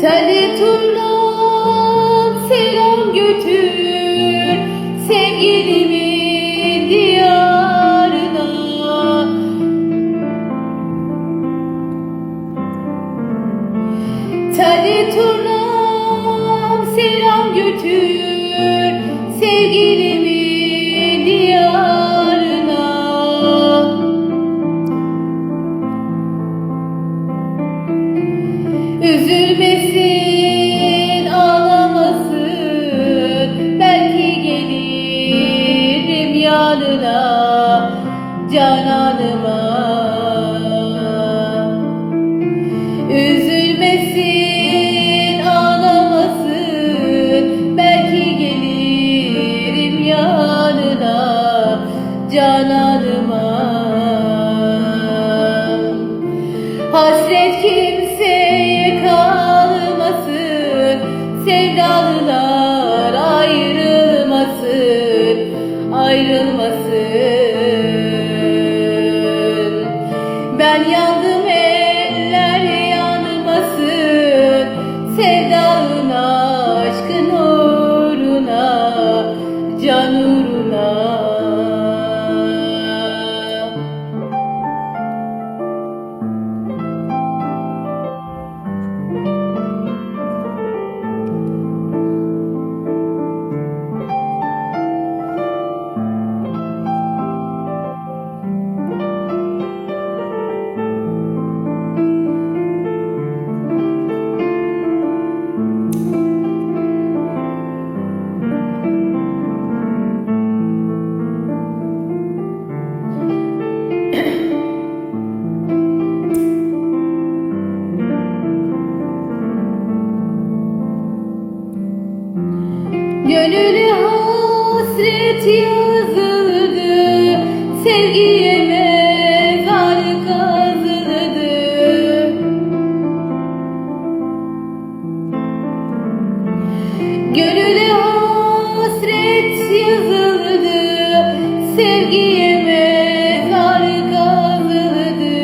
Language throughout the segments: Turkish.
Teli turnam selam götür sevgilimin diyarına. Teli turnam selam götür sevgilimin Üzülmesin, ağlamasın. Belki gelirim yanına Cananıma Üzülmesin, ağlamasın. Belki gelirim yanına Cananıma Hasret kimseye kalmasın Sevdalılar ayrılmasın Ayrılmasın. Ben yandım eller yanmasın Sevdalına aşkın uğruna Can Gönüle hasret yazıldı Sevgiye mezar kazıldı. Gönüle hasret yazıldı Sevgiye mezar kazıldı.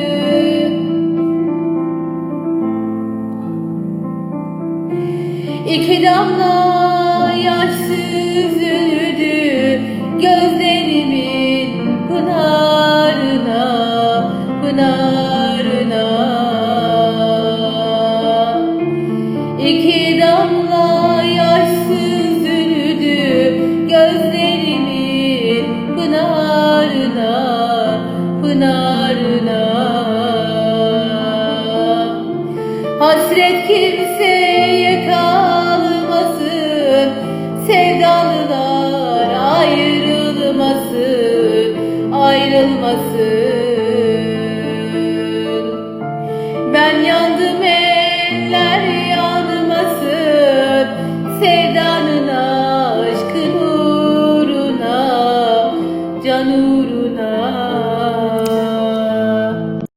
İki damla yaş süzüldü gözlerimin pınarına, pınarına. İki damla yaş süzüldü gözlerimin pınarına, pınarına. Hasret kimse